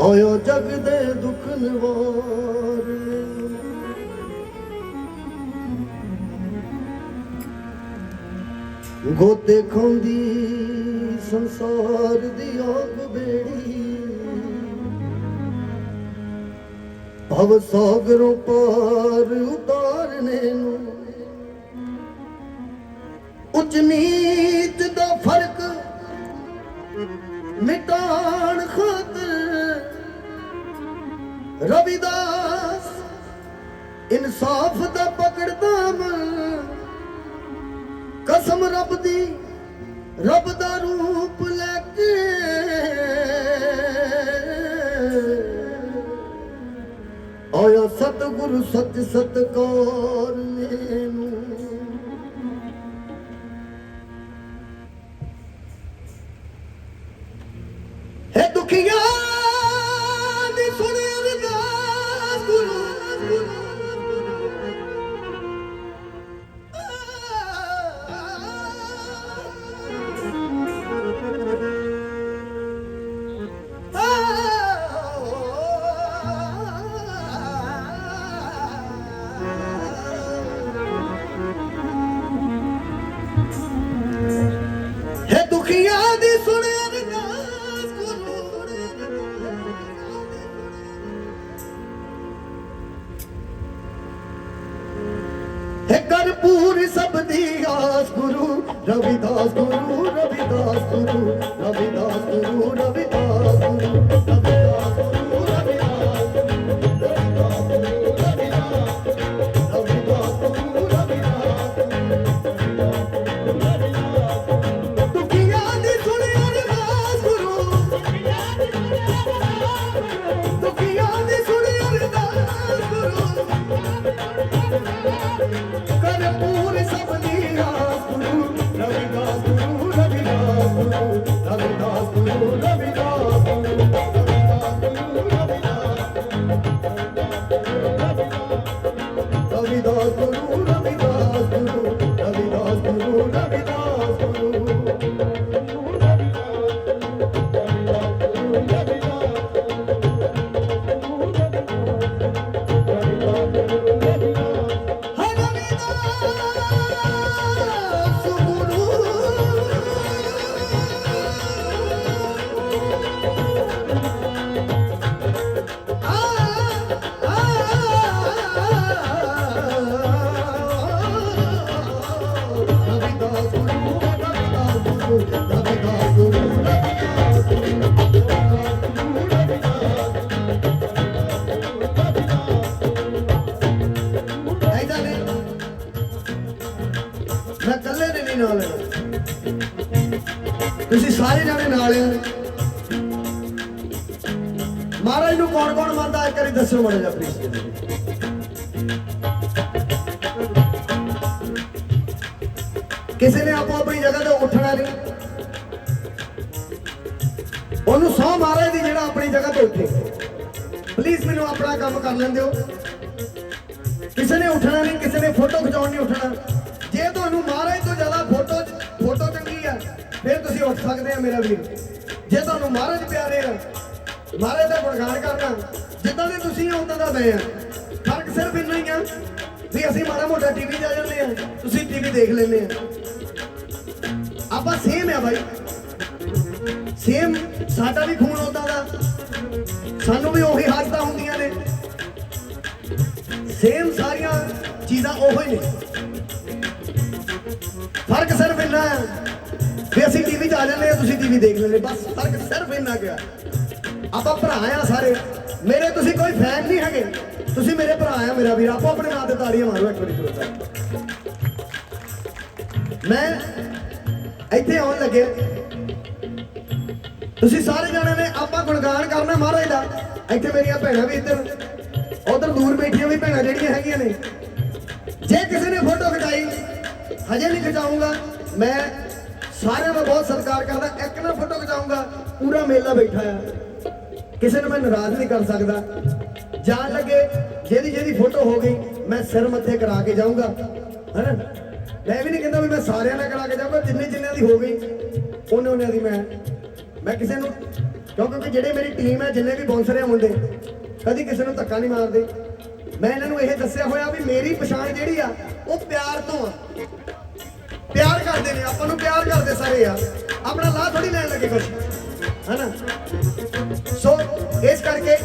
ਆਇਆ ਜਗ ਦੇ ਦੁੱਖ ਨਿਵਾਰ। ਗੋਤੇ ਖਾਂਦੀ ਸੰਸਾਰ ਦੀ ਆਗ ਬੇੜੀ ਭਵ ਸਾਗਰੋਂ ਪਾਰ ਉਤਾਰਨੇ ਨੂੰ। ਉੱਚ ਨੀਚ ਦਾ ਫ਼ਰਕ ਮਿਟਾਣ ਖਾਤਰ ਰਵਿਦਾਸ, ਇਨਸਾਫ ਦਾ ਪਕੜਦਾ ਮੈਂ ਕਸਮ ਰੱਬ ਦੀ, ਰੱਬ ਦਾ ਰੂਪ ਲੈ ਕੇ। ਆਇਆ ਸਤਿਗੁਰੂ ਸੱਚ ਸਤਕਾਰ ਮੈਨੂੰ। ਹੈ ਦੁਖੀਆਂ ਮੰਨਦਾ ਇੱਕ ਜਿਹਾ ਪਲੀਜ਼ ਕਿਸੇ ਨੇ ਆਪੋ ਆਪਣੀ ਜਗ੍ਹਾ ਤੇ ਉੱਠਣਾ ਨਹੀਂ। ਉਹਨੂੰ ਸੌ ਮਹਾਰਾਜ ਦੀ ਜਿਹੜਾ ਆਪਣੀ ਜਗ੍ਹਾ ਤੇ ਉੱਠੇ। ਪਲੀਜ਼ ਮੈਨੂੰ ਆਪਣਾ ਕੰਮ ਕਰ ਲੈਣ ਦਿਓ ਕਿਸੇ ਨੇ ਉੱਠਣਾ ਨਹੀਂ, ਕਿਸੇ ਨੇ ਫੋਟੋ ਖਿਚਾਉਣ ਨਹੀਂ ਉੱਠਣਾ। ਜੇ ਤੁਹਾਨੂੰ ਮਹਾਰਾਜ ਤੋਂ ਜ਼ਿਆਦਾ ਫੋਟੋ ਫੋਟੋ ਚੰਗੀ ਆ, ਫਿਰ ਤੁਸੀਂ ਉੱਠ ਸਕਦੇ ਆ ਮੇਰਾ ਵੀਰ। ਜੇ ਤੁਹਾਨੂੰ ਮਹਾਰਾਜ ਪਿਆਰੇ ਆ ਮਹਾਰਾਜ ਦਾ ਗੁਣਗਾਨ ਕਰਨਾ ਜਿੱਦਾਂ ਦੇ ਤੁਸੀਂ ਆ ਉਦਾਂ ਦਾ ਮੈਂ ਆ। ਫ਼ਰਕ ਸਿਰਫ ਇੰਨਾ ਹੀ ਆ ਵੀ ਅਸੀਂ ਮਾੜਾ ਮੋਟਾ ਟੀਵੀ ਜਾ ਜਾਂਦੇ ਆ, ਤੁਸੀਂ ਟੀਵੀ ਦੇਖ ਲੈਂਦੇ ਆ। ਆਪਾਂ ਸੇਮ ਆ ਬਾਈ। ਸੇਮ ਸਾਡਾ ਵੀ ਖੂਨ ਉਦਾਂ ਦਾ। ਸਾਨੂੰ ਵੀ ਉਹੀ ਹਾਦਤਾਂ ਹੁੰਦੀਆਂ ਨੇ। ਸੇਮ ਸਾਰੀਆਂ ਚੀਜ਼ਾਂ ਉਹੋ ਹੀ ਨੇ। ਫ਼ਰਕ ਸਿਰਫ ਇੰਨਾ ਹੈ ਵੀ ਅਸੀਂ ਟੀਵੀ 'ਚ ਆ ਜਾਂਦੇ ਆ, ਤੁਸੀਂ ਟੀਵੀ ਦੇਖ ਲੈਂਦੇ ਬਸ ਫ਼ਰਕ ਸਿਰਫ ਇੰਨਾ ਗਿਆ ਆਪਾਂ ਭਰਾ ਆ ਸਾਰੇ। ਮੇਰੇ ਤੁਸੀਂ ਕੋਈ ਫੈਨ ਨਹੀਂ ਹੈਗੇ। ਤੁਸੀਂ ਮੇਰੇ ਭਰਾ ਆ, ਮੇਰਾ ਵੀਰ। ਆਪੋ ਆਪਣੇ ਨਾਂ ਤੇ ਤਾੜੀਆਂ ਮਾਰੋ ਇੱਕ ਵਾਰੀ ਜ਼ਰੂਰ ਮੈਂ ਇੱਥੇ ਆਉਣ ਲੱਗੇ ਤੁਸੀਂ ਸਾਰੇ ਜਾਣੇ ਨੇ ਆਪਾਂ ਗੁਣਗਾਨ ਕਰਨਾ ਮਹਾਰਾਜ ਦਾ। ਇੱਥੇ ਮੇਰੀਆਂ ਭੈਣਾਂ ਵੀ ਇੱਧਰ, ਉਧਰ ਦੂਰ ਬੈਠੀਆਂ ਵੀ ਭੈਣਾਂ ਜਿਹੜੀਆਂ ਹੈਗੀਆਂ ਨੇ। ਜੇ ਕਿਸੇ ਨੇ ਫੋਟੋ ਖਿਚਾਈ, ਹਜੇ ਨਹੀਂ ਖਿਚਾਉਂਗਾ ਮੈਂ ਸਾਰਿਆਂ ਦਾ ਬਹੁਤ ਸਤਿਕਾਰ ਕਰਦਾ। ਇੱਕ ਨਾ ਫੋਟੋ ਖਿਚਾਉਂਗਾ ਪੂਰਾ ਮੇਲਾ ਬੈਠਾ ਆ। ਕਿਸੇ ਨੂੰ ਮੈਂ ਨਾਰਾਜ਼ ਨਹੀਂ ਕਰ ਸਕਦਾ। ਜਾਣ ਲੱਗੇ, ਜਿਹਦੀ ਜਿਹਦੀ ਫੋਟੋ ਹੋ ਗਈ, ਮੈਂ ਸਿਰ ਮੱਥੇ ਕਰਾ ਕੇ ਜਾਊਂਗਾ। ਹੈਨਾ? ਮੈਂ ਵੀ ਨਹੀਂ ਕਹਿੰਦਾ ਵੀ ਮੈਂ ਸਾਰਿਆਂ ਨਾਲ ਕਰਾ ਕੇ ਜਾਊਂਗਾ ਜਿੰਨੇ ਜਿੰਨਿਆਂ ਦੀ ਹੋ ਗਈ, ਉਹਨੇ ਉਹਨਿਆਂ ਦੀ ਮੈਂ। ਮੈਂ ਕਿਸੇ ਨੂੰ ਕਿਉਂਕਿ ਜਿਹੜੇ ਮੇਰੀ ਟੀਮ ਹੈ, ਜਿੰਨੇ ਵੀ ਬਾਉਂਸਰ ਆ ਮੁੰਡੇ, ਕਦੀ ਕਿਸੇ ਨੂੰ ਧੱਕਾ ਨਹੀਂ ਮਾਰਦੇ। ਮੈਂ ਇਹਨਾਂ ਨੂੰ ਇਹ ਦੱਸਿਆ ਹੋਇਆ ਵੀ ਮੇਰੀ ਪਛਾਣ ਜਿਹੜੀ ਆ, ਉਹ ਪਿਆਰ ਤੋਂ ਆ। ਪਿਆਰ ਕਰਦੇ ਨੇ, ਆਪਾਂ ਨੂੰ ਪਿਆਰ ਕਰਦੇ ਸਾਰੇ ਆ। ਆਪਣਾ ਲਾਹ ਥੋੜੀ ਲੈਣ ਲੱਗੇ ਕੁਛ। ਹਨਾ ਸੋ ਇਸ ਕਰਕੇ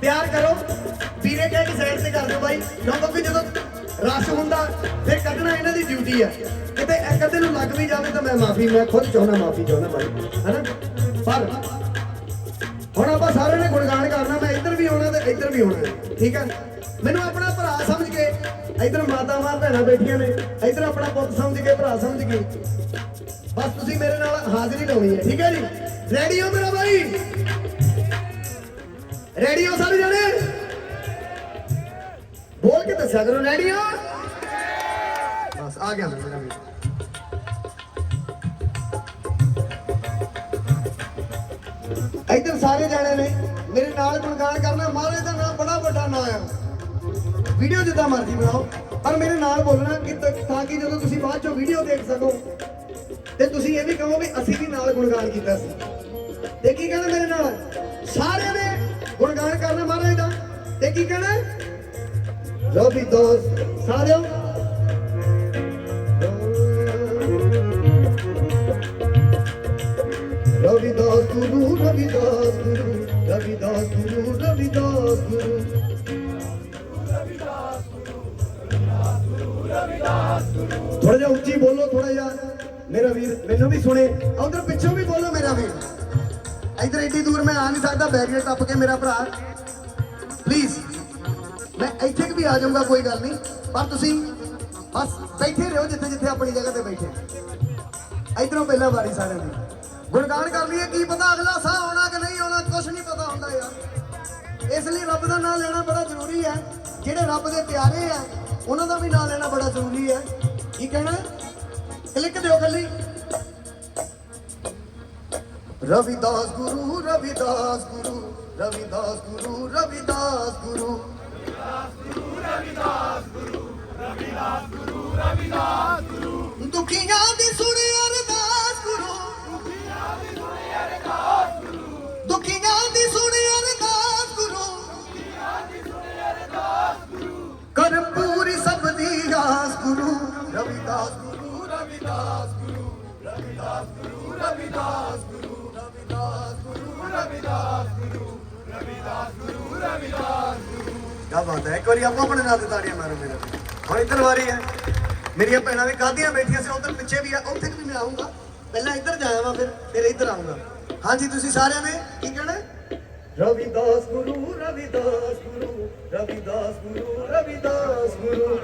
ਪਿਆਰ ਕਰੋ। ਵੀਰੇ ਕਹਿ ਕੇ ਸਾਈਡ ਤੇ ਕਰ ਦਿਓ ਬਾਈ। ਕਿਉਂਕਿ ਜਦੋਂ ਰਸ਼ ਹੁੰਦਾ, ਫਿਰ ਕੱਢਣਾ ਇਹਨਾਂ ਦੀ ਡਿਊਟੀ ਆ। ਕਿਤੇ ਇੱਕ ਅੱਧੇ ਨੂੰ ਲੱਗ ਵੀ ਜਾਵੇ ਤਾਂ ਮੈਂ ਮਾਫੀ, ਮੈਂ ਖੁਦ ਚਾਹੁੰਦਾ, ਮਾਫੀ ਚਾਹੁੰਦਾ ਬਾਈ। ਹਨਾ ਪਰ ਹੁਣ ਆਪਾਂ ਸਾਰਿਆਂ ਨੇ ਗੁਣਗਾਨ ਕਰਨਾ, ਮੈਂ ਇੱਧਰ ਵੀ ਆਉਣਾ ਤੇ ਇੱਧਰ ਵੀ ਆਉਣਾ। ਠੀਕ ਹੈ? ਮੈਨੂੰ ਆਪਣਾ ਭਰਾ ਸਮਝ ਕੇ, ਇੱਧਰ ਮਾਤਾਵਾਂ ਭੈਣਾਂ ਬੈਠੀਆਂ ਨੇ, ਇੱਧਰ ਆਪਣਾ ਪੁੱਤ ਸਮਝ ਕੇ, ਭਰਾ ਸਮਝ ਕੇ। ਬਸ ਤੁਸੀਂ ਮੇਰੇ ਨਾਲ ਹਾਜ਼ਰੀ ਲਾਉਣੀ ਹੈ, ਠੀਕ ਹੈ ਜੀ? ਰੈਡੀ ਹੋ ਮੇਰਾ ਬਾਈ। ਰੈਡੀ ਹੋ ਸਾਰੇ ਜਣੇ। ਬੋਲ ਕੇ ਦੱਸਿਆ ਕਰੋ ਰੈਡੀ ਹੋ ਬਸ, ਆ ਗਿਆ ਮੇਰਾ ਵੀ ਇੱਧਰ ਸਾਰੇ ਜਾਣੇ ਨੇ, ਮੇਰੇ ਨਾਲ ਗੁਣਗਾਨ ਕਰਨਾ ਮਹਾਰਾਜ ਦਾ ਨਾਮ ਬੜਾ ਵੱਡਾ ਨਾਮ ਆ। ਵੀਡੀਓ ਜਿੱਦਾਂ ਮਰਜ਼ੀ ਬਣਾਓ, ਪਰ ਮੇਰੇ ਨਾਲ ਬੋਲਣਾ ਕਿ ਤਾਂ ਕਿ ਜਦੋਂ ਤੁਸੀਂ ਬਾਅਦ ਚੋਂ ਵੀਡੀਓ ਦੇਖ ਸਕੋ। ਤੇ ਤੁਸੀਂ ਇਹ ਵੀ ਕਹੋ ਵੀ ਅਸੀਂ ਵੀ ਨਾਲ ਗੁਣਗਾਨ ਕੀਤਾ ਸੀ। ਤੇ ਕੀ ਕਹਿਣਾ ਮੇਰੇ ਨਾਲ? ਸਾਰਿਆਂ ਨੇ ਗੁਣਗਾਨ ਕਰਨਾ ਮਹਾਰਾਜ ਦਾ। ਤੇ ਕੀ ਕਹਿਣਾ? ਰੋਬੀ ਦੋਸਤ ਸਾਰਿਆਂ ਰਵਿਦਾਸ ਗੁਰੂ ਰਵਿਦਾਸ ਗੁਰੂ ਰਵਿਦਾਸ ਗੁਰੂ ਰਵਿਦਾਸ ਗੁਰੂ। ਥੋੜਾ ਜਿਹਾ ਉੱਚੀ ਬੋਲੋ ਥੋੜਾ ਜਿਹਾ। ਮੇਰਾ ਵੀਰ ਮੈਨੂੰ ਵੀ ਸੁਣੇ। ਉਧਰ ਪਿੱਛੋਂ ਵੀ ਬੋਲੋ ਮੇਰਾ ਵੀਰ। ਇਧਰ ਏਡੀ ਦੂਰ ਮੈਂ ਆ ਨਹੀਂ ਸਕਦਾ ਬੈਰੀਅਰ ਟੱਪ ਕੇ ਮੇਰਾ ਭਰਾ। ਪਲੀਜ਼ ਮੈਂ ਇੱਥੇ ਕਿ ਵੀ ਆ ਜਾਊਂਗਾ, ਕੋਈ ਗੱਲ ਨਹੀਂ। ਪਰ ਤੁਸੀਂ ਬਸ ਬੈਠੇ ਰਹੋ ਜਿੱਥੇ ਜਿੱਥੇ ਆਪਣੀ ਜਗ੍ਹਾ ਤੇ ਬੈਠੇ ਇਧਰੋਂ ਪਹਿਲਾਂ ਵਾਰੀ ਸਾਰਿਆਂ ਦੀ। ਗੁਣਗਾਨ ਕਰ ਲਈਏ, ਕੀ ਪਤਾ ਅਗਲਾ ਸਾਹ ਆਉਣਾ ਕਿ ਨਹੀਂ ਆਉਣਾ ਕੁਝ ਨਹੀਂ ਪਤਾ ਹੁੰਦਾ ਯਾਰ। ਇਸ ਲਈ ਰੱਬ ਦਾ ਨਾਮ ਲੈਣਾ ਬੜਾ ਜ਼ਰੂਰੀ ਹੈ। ਜਿਹੜੇ ਰੱਬ ਦੇ ਪਿਆਰੇ ਆ, ਉਹਨਾਂ ਦਾ ਵੀ ਨਾਮ ਲੈਣਾ ਬੜਾ ਜ਼ਰੂਰੀ ਹੈ। ਕੀ ਕਹਿਣਾ? ਕਲਿੱਕ ਦਿਓ ਖਾਲੀ। ਰਵਿਦਾਸ ਗੁਰੂ ਰਵਿਦਾਸ ਗੁਰੂ ਰਵਿਦਾਸ ਗੁਰੂ ਰਵਿਦਾਸ ਗੁਰੂ ਦੁਖੀਆਂ ਦੀ ਸੁਣੇ ਅਰਦਾਸ ਗੁਰੂ ਦੁਖੀਆਂ ਦੀ ਸੁਣੇ ਅਰਦਾਸ ਗੁਰੂ ਕਰ ਪੂਰੀ ਸਭ ਦੀ ਆਸ ਗੁਰੂ ਰਵਿਦਾਸ ਗੁਰੂ ਰਵਿਦਾਸ ਗੁਰੂ ਰਵਿਦਾਸ ਗੁਰੂ ਰਵਿਦਾਸ ਗੁਰੂ ਬਾਤ ਹੈ। ਇੱਕ ਵਾਰੀ ਆਪਾਂ ਆਪਣੇ ਨਾਲ ਤਾੜੀਆਂ ਮਾਰੋ ਮੇਰਾ ਹੁਣ ਇੱਧਰ ਵਾਰੀ ਹੈ। ਮੇਰੀਆਂ ਭੈਣਾਂ ਵੀ ਕਾਹਦੀਆਂ ਬੈਠੀਆਂ ਸੀ, ਉਧਰ ਪਿੱਛੇ ਵੀ ਆ। ਉੱਥੇ ਵੀ ਮੈਂ ਆਉਂਗਾ ਪਹਿਲਾਂ ਇੱਧਰ ਜਾਇਆ ਵਾ ਫਿਰ ਫਿਰ ਇੱਧਰ ਆਉਂਗਾ ਹਾਂਜੀ, ਤੁਸੀਂ ਸਾਰਿਆਂ ਨੇ ਕੀ ਕਹਿਣਾ? ਰਵਿਦਾਸ ਗੁਰੂ ਰਵਿਦਾਸ ਗੁਰੂ ਰਵਿਦਾਸ ਗੁਰੂ ਰਵਿਦਾਸ ਗੁਰੂ।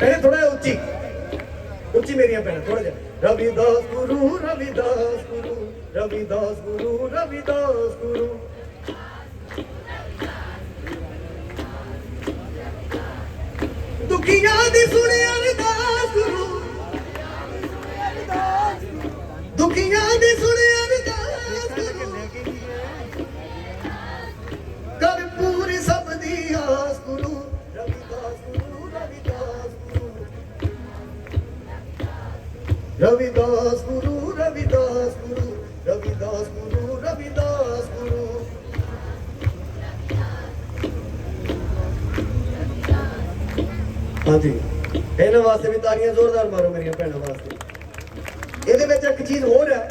ਪਹਿਲੇ ਥੋੜਾ ਜਿਹਾ ਉੱਚੀ। ਉੱਚੀ ਮੇਰੀਆਂ ਭੈਣਾਂ ਥੋੜਾ ਜਿਹਾ। ਰਵਿਦਾਸ ਗੁਰੂ ਰਵਿਦਾਸ ਗੁਰੂ। ਰਵਿਦਾਸ ਗੁਰੂ ਰਵਿਦਾਸ ਗੁਰੂ। ਦੁਖੀਆਂ ਦੀ ਸੁਣੇ ਅਰਦਾਸ ਗੁਰੂ। ਦੁਖੀਆਂ ਦੀ ਸੁਣੇ ਅਰਦਾਸ ਗੁਰੂ। ਕਰ ਪੂਰੀ ਸਭ ਦੀ ਆਸ ਗੁਰੂ। ਰਵਿਦਾਸ ਗੁਰੂ ਰਵਿਦਾਸ ਗੁਰੂ। ਰਵਿਦਾਸ ਗੁਰੂ ਹਾਂਜੀ। ਇਹਨਾਂ ਵਾਸਤੇ ਵੀ ਤਾੜੀਆਂ ਜ਼ੋਰਦਾਰ ਮਾਰੋ ਮੇਰੀਆਂ ਭੈਣਾਂ ਵਾਸਤੇ। ਇਹਦੇ ਵਿੱਚ ਇੱਕ ਚੀਜ਼ ਹੋਰ ਹੈ,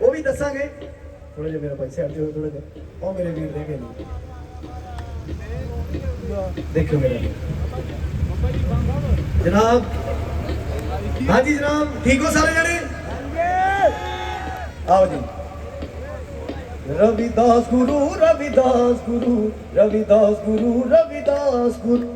ਉਹ ਵੀ ਦੱਸਾਂਗੇ। ਥੋੜਾ ਜਿਹਾ ਮੇਰਾ ਪੈਸੇ ਹਟ ਥੋੜਾ ਜਿਹਾ। ਉਹ ਮੇਰੇ ਵੀਰ ਦੇ ਕੇ ਨਹੀਂ ਦੇਖੋ ਮੇਰਾ ਜਨਾਬ। ਹਾਂਜੀ, ਜਨਾਬ। ਠੀਕ ਹੋ ਸਾਰੇ ਜਣੇ? ਆਓ ਜੀ। ਰਵਿਦਾਸ ਗੁਰੂ ਰਵਿਦਾਸ ਗੁਰੂ ਰਵਿਦਾਸ ਗੁਰੂ ਰਵਿਦਾਸ ਗੁਰੂ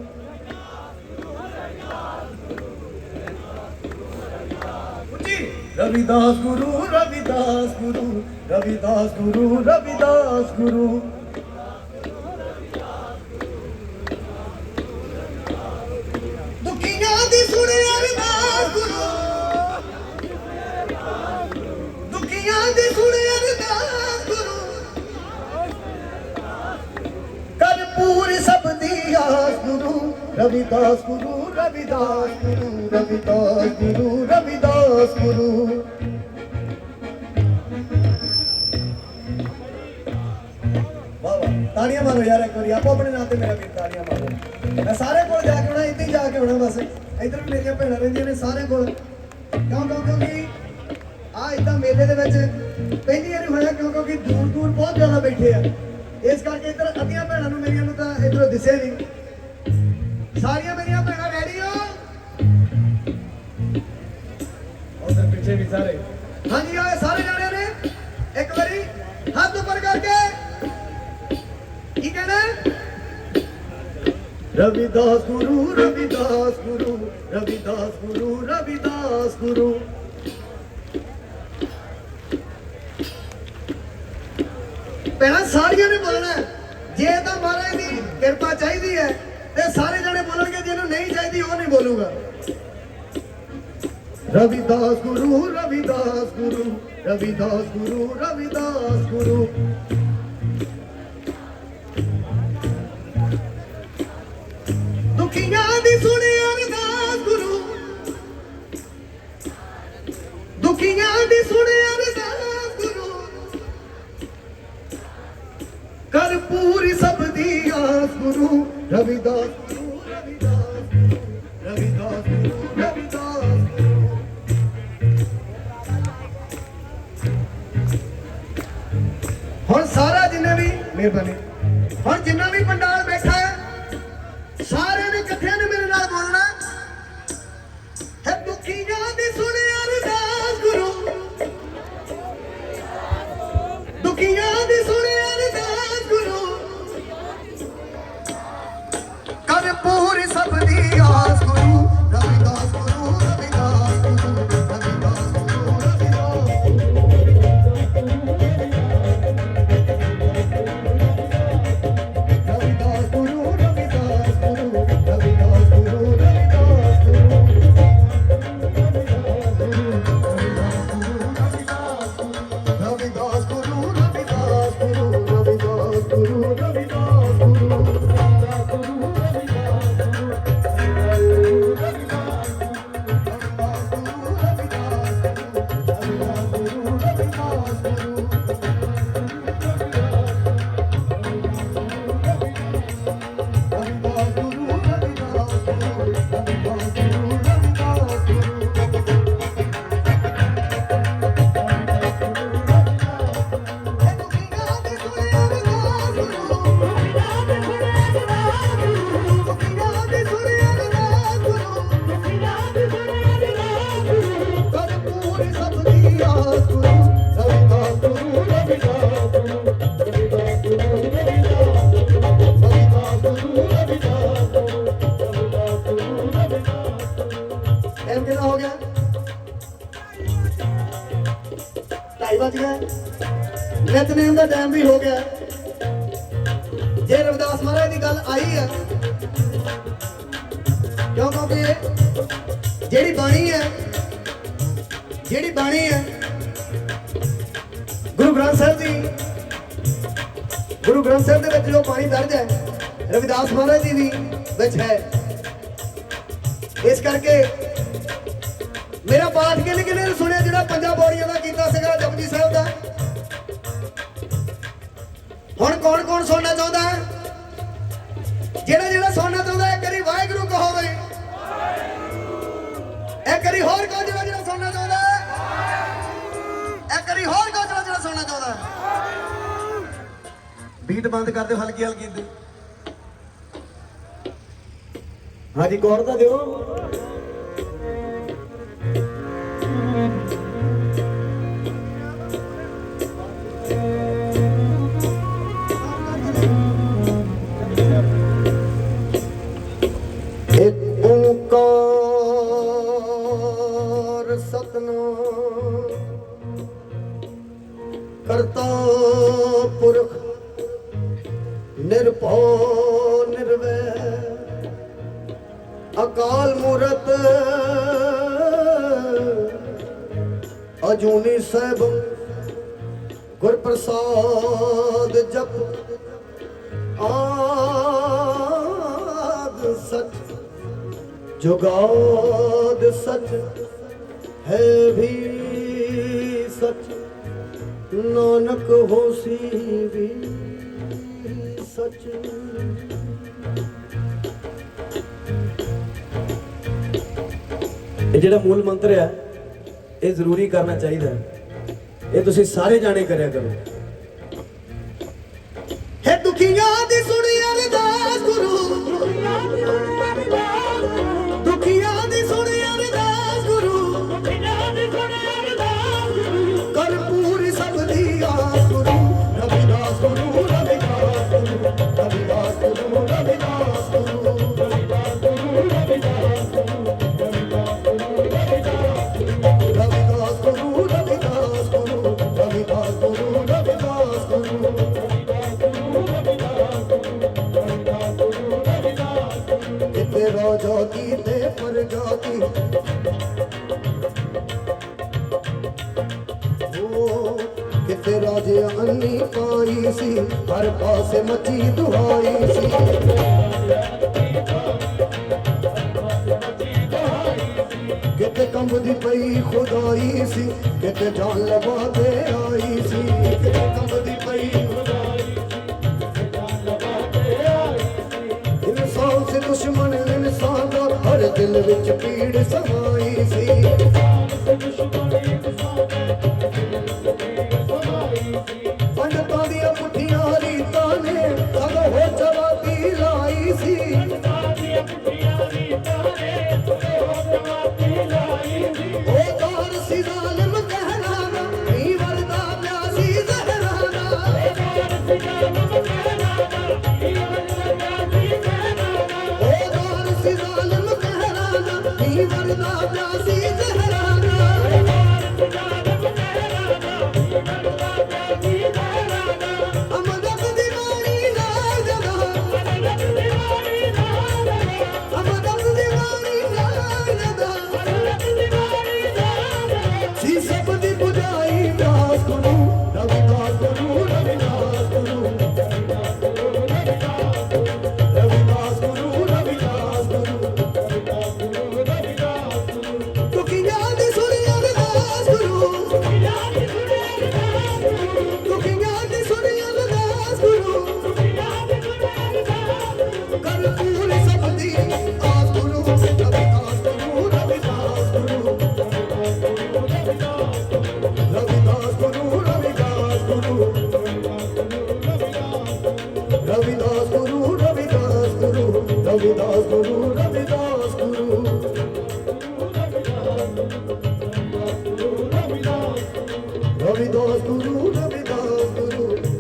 ਉੱਚੀ। ਰਵਿਦਾਸ ਗੁਰੂ ਰਵਿਦਾਸ ਗੁਰੂ ਰਵਿਦਾਸ ਗੁਰੂ ਰਵਿਦਾਸ ਗੁਰੂ। ਦੁਖੀਆਂ ਦੀ ਸੁਣੇ ਅਰਦਾਸ ਗੁਰੂ। ਦੁਖੀਆਂ ਦੀ ਸੁਣੇ ਅਰਦਾਸ ਗੁਰੂ। ਕਰ ਪੂਰੀ ਸਭ ਦੀ ਆਸ ਗੁਰੂ, ਰਵਿਦਾਸ ਗੁਰੂ। ਰਵਿਦਾਸ ਗੁਰੂ ਰਵਿਦਾਸ ਗੁਰੂ ਰਵਿਦਾਸ ਗੁਰੂ। ਵਾਹ ਤਾੜੀਆਂ ਮਾਰੋ ਯਾਰ ਇੱਕ ਵਾਰੀ, ਆਪੋ ਆਪਣੇ ਨਾਂ ਤੇ ਮੇਰਾ ਵੀਰ ਤਾੜੀਆਂ ਮਾਰੋ। ਮੈਂ ਸਾਰੇ ਕੋਲ ਜਾ ਕੇ ਆਉਣਾ, ਇੱਥੇ ਜਾ ਕੇ ਆਉਣਾ ਬਸ। ਇੱਧਰ ਵੀ ਮੇਰੀਆਂ ਭੈਣਾਂ ਰਹਿੰਦੀਆਂ ਨੇ ਸਾਰੇ ਕੋਲ। ਕਿਉਂ ਕਿਉਂ ਕਿਉਂਕਿ ਆ ਇਦਾਂ ਮੇਲੇ ਦੇ ਵਿੱਚ ਪਹਿਲੀ ਵਾਰੀ ਹੋਇਆ, ਕਿਉਂ, ਕਿਉਂਕਿ ਦੂਰ ਦੂਰ ਬਹੁਤ ਜ਼ਿਆਦਾ ਬੈਠੇ ਆ। ਇਸ ਕਰਕੇ ਇੱਧਰ ਅੱਧੀਆਂ ਭੈਣਾਂ ਨੂੰ ਮੇਰੀਆਂ ਨੂੰ ਤਾਂ ਇੱਧਰੋਂ ਦਿਸੇ ਨਹੀਂ। ਸਾਰੀਆਂ ਮੇਰੀਆਂ ਭੈਣਾਂ ਵੀ ਸਾਰੇ। ਹਾਂਜੀ, ਆਏ ਸਾਰੇ ਜਾਣੇ ਨੇ। ਇੱਕ ਵਾਰੀ ਹੱਥ ਉੱਪਰ ਕਰਕੇ। ਕੀ ਕਹਿਣਾ? ਰਵਿਦਾਸ ਗੁਰੂ ਰਵਿਦਾਸ ਗੁਰੂ ਰਵਿਦਾਸ ਗੁਰੂ ਰਵਿਦਾਸ ਗੁਰੂ। ਪਹਿਲਾਂ ਸਾਰੀਆਂ ਨੇ ਬੋਲਣਾ ਜੇ ਤਾਂ ਮਹਾਰਾਜ ਦੀ ਕਿਰਪਾ ਚਾਹੀਦੀ ਹੈ, ਤੇ ਸਾਰੇ ਜਣੇ ਬੋਲਣਗੇ ਜਿਹਨੂੰ ਨਹੀਂ ਚਾਹੀਦੀ, ਉਹ ਨਹੀਂ ਬੋਲੂਗਾ। ਰਵਿਦਾਸ ਗੁਰੂ ਰਵਿਦਾਸ ਗੁਰੂ ਰਵਿਦਾਸ ਗੁਰੂ ਰਵਿਦਾਸ ਗੁਰੂ। ਦੁਖੀਆਂ ਦੀ ਸੁਣੀ ਅਰਦਾਸ ਗੁਰੂ। ਦੁਖੀਆਂ ਦੀ ਸੁਣੀ ਅਰਦਾਸ ਗੁਰੂ। ਕਰ ਪੂਰੀ ਸਭ ਦੀ ਆਸ ਗੁਰੂ ਰਵਿਦਾਸ ਗੁਰੂ, ਰਵਿਦਾਸ మీరు ਵੱਜ ਗਏ ਨਿਤਨੇਮ ਦਾ ਟਾਈਮ ਵੀ ਹੋ ਗਿਆ। ਜੇ ਰਵਿਦਾਸ ਮਹਾਰਾਜ ਦੀ ਗੱਲ ਆਈ ਹੈ ਕਿਉਂ ਕਿਉਂਕਿ ਜਿਹੜੀ ਬਾਣੀ ਹੈ, ਜਿਹੜੀ ਬਾਣੀ ਹੈ, ਗੁਰੂ ਗ੍ਰੰਥ ਸਾਹਿਬ ਦੀ ਗੁਰੂ ਗ੍ਰੰਥ ਸਾਹਿਬ ਦੇ ਵਿੱਚ ਜੋ ਬਾਣੀ ਦਰਜ ਹੈ, ਰਵਿਦਾਸ ਮਹਾਰਾਜ ਦੀ ਵੀ ਵਿੱਚ ਹੈ। ਇਸ ਕਰਕੇ ਮੇਰਾ ਪਾਠ ਕਿਹਨੇ ਕਿਹਨੇ ਨੇ ਸੁਣਿਆ ਜਿਹੜਾ ਪੰਜਾਂ ਬੋੜੀਆਂ ਦਾ ਕੀਤਾ ਸੀਗਾ ਜਪਜੀ ਸਾਹਿਬ ਦਾ। ਹੁਣ ਕੌਣ ਕੌਣ ਸੁਣਨਾ ਚਾਹੁੰਦਾ ਹੈ? ਜਿਹੜਾ ਜਿਹੜਾ ਸੁਣਨਾ ਚਾਹੁੰਦਾ ਹੈ, ਇੱਕ ਵਾਹਿਗੁਰੂ ਕਹੋ ਬਈ। ਇੱਕ ਵਾਰੀ ਹੋਰ ਕਹੋ ਜਿਹੜਾ ਜਿਹੜਾ ਸੁਣਨਾ ਚਾਹੁੰਦਾ ਹੈ। ਇੱਕ ਵਾਰੀ ਹੋਰ ਕਹੋ ਜਿਹੜਾ ਜਿਹੜਾ ਸੁਣਨਾ ਚਾਹੁੰਦਾ ਹੈ। ਬੀਟ ਬੰਦ ਕਰ ਦਿਓ, ਹਲਕੀ ਹਲਕੀ ਦੀ ਹਾਂਜੀ ਗੌਰ ਤਾਂ ਦਿਓ। ਜੂਨੀ ਸਾਹਿਬ ਗੁਰ ਪ੍ਰਸਾਦ ਜਪ, ਆਦ ਸਚ, ਜੁਗਾਦ ਸਚ, ਹੈ ਵੀ ਸਚ, ਨਾਨਕ ਹੋਸੀ ਵੀ ਸਚ। ਇਹ ਜਿਹੜਾ ਮੂਲ ਮੰਤਰ ਹੈ ਇਹ ਜ਼ਰੂਰੀ ਕਰਨਾ ਚਾਹੀਦਾ ਇਹ ਤੁਸੀਂ ਸਾਰੇ ਜਾਣੇ ਕਰਿਆ ਕਰੋ। ਸੀ, ਕਿਤੇ ਜੋਨ ਲਬੋਦੇ ਹੋਈ ਸੀ। ਕੰਬਦੀ ਪਈ ਇਨਸਾਨ ਸੇ ਦੁਸ਼ਮਣ ਇਨਸਾਨ ਦਾ ਹਰ ਦਿਲ ਵਿੱਚ ਪੀੜ ਸਮਾਈ ਸੀ।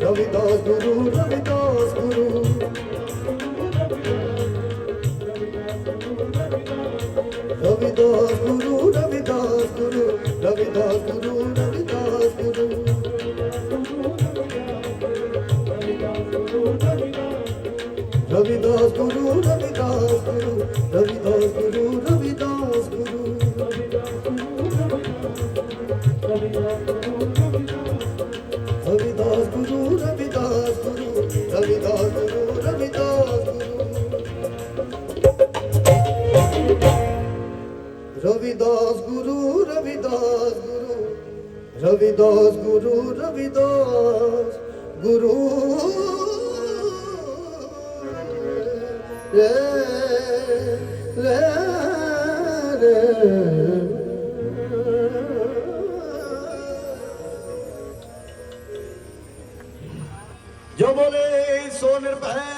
ರವಿದ ಗುರು ರವಿದ রবিদাস গুরু রবিদাস গুরু। রবিদাস গুরু রবিদাস গুরু। রে রে রে জবলে সোনের পায়ে